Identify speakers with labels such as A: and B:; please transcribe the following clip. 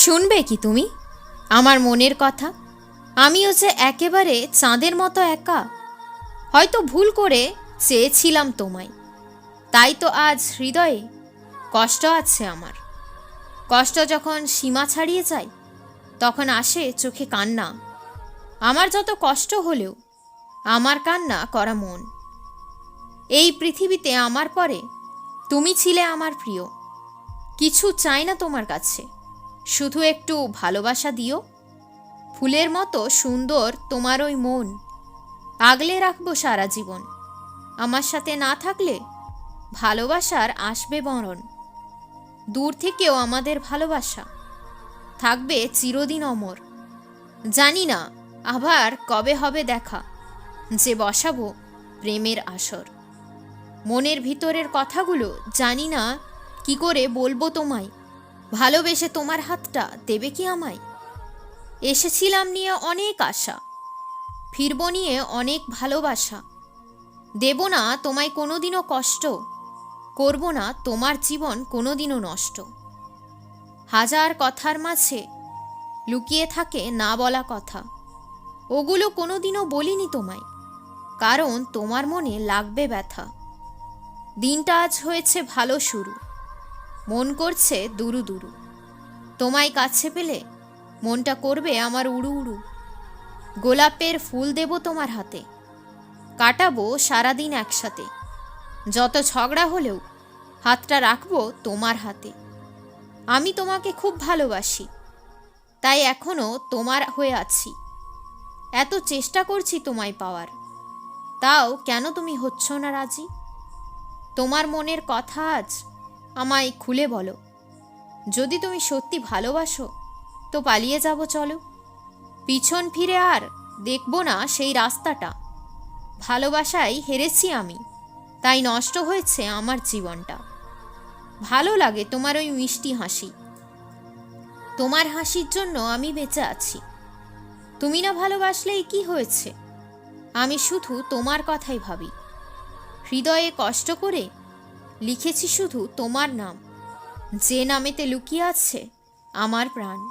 A: শুনবে কি তুমি? আমার মনের কথা। আমিও যে একেবারে চাঁদের মতো একা। হয়তো ভুল করে চেয়েছিলাম তোমায়। তাই তো আজ হৃদয়ে কষ্ট আছে আমার। কষ্ট যখন সীমা ছাড়িয়ে যায়, তখন আসে চোখে কান্না। আমার যত কষ্ট হলেও আমার কান্না করা মন। এই পৃথিবীতে আমার পরে তুমি ছিলে আমার প্রিয়। কিছু চাই না তোমার কাছে। শুধু একটু ভালোবাসা দিও। ফুলের মতো সুন্দর তোমার ওই মন। আগলে রাখব সারা জীবন। আমার সাথে না থাকলে ভালোবাসার আসবে বরণ। দূর থেকেও আমাদের ভালোবাসা। থাকবে চিরদিন অমর। জানি না আবার কবে হবে দেখা, যে বসাবো প্রেমের আসর। মনের ভিতরের কথাগুলো জানি না কি করে বলব তোমায়। ভালোবেসে তোমার হাতটা দেবে কি আমায়? এসেছিলাম নিয়ে অনেক আশা, ফিরব নিয়ে অনেক ভালোবাসা। দেব না তোমায় কোনোদিনও কষ্ট, করব না তোমার জীবন কোনোদিনও নষ্ট। হাজার কথার মাঝে লুকিয়ে থাকে না বলা কথা, ওগুলো কোনোদিনও বলিনি তোমায়, কারণ তোমার মনে লাগবে ব্যথা। দিনটা আজ হয়েছে ভালো শুরু। মন করছে দুরু দুরু। তোমায় কাছে পেলে মনটা করবে আমার উড়ু উড়ু। গোলাপের ফুল দেব তোমার হাতে, কাটাবো সারাদিন একসাথে। যত ঝগড়া হলেও হাতটা রাখব তোমার হাতে। আমি তোমাকে খুব ভালোবাসি, তাই এখনও তোমার হয়ে আছি। এত চেষ্টা করছি তোমায় পাওয়ার, তাও কেন তুমি হচ্ছ না রাজি? তোমার মনের কথা আজ আমায় খুলে বলো। যদি তুমি সত্যি ভালোবাসো, তো পালিয়ে যাব চলো। পিছন ফিরে আর দেখব না সেই রাস্তাটা। ভালোবাসায় হেরেছি আমি, তাই নষ্ট হয়েছে আমার জীবনটা। ভালো লাগে তোমার ওই মিষ্টি হাসি। তোমার হাসির জন্য আমি বেঁচে আছি। তুমি না ভালোবাসলে কি হয়েছে? আমি শুধু তোমার কথাই ভাবি। হৃদয়ে কষ্ট করে লিখেছি শুধু তোমার নাম। যে নামেতে লুকিয়ে আছে আমার প্রাণ।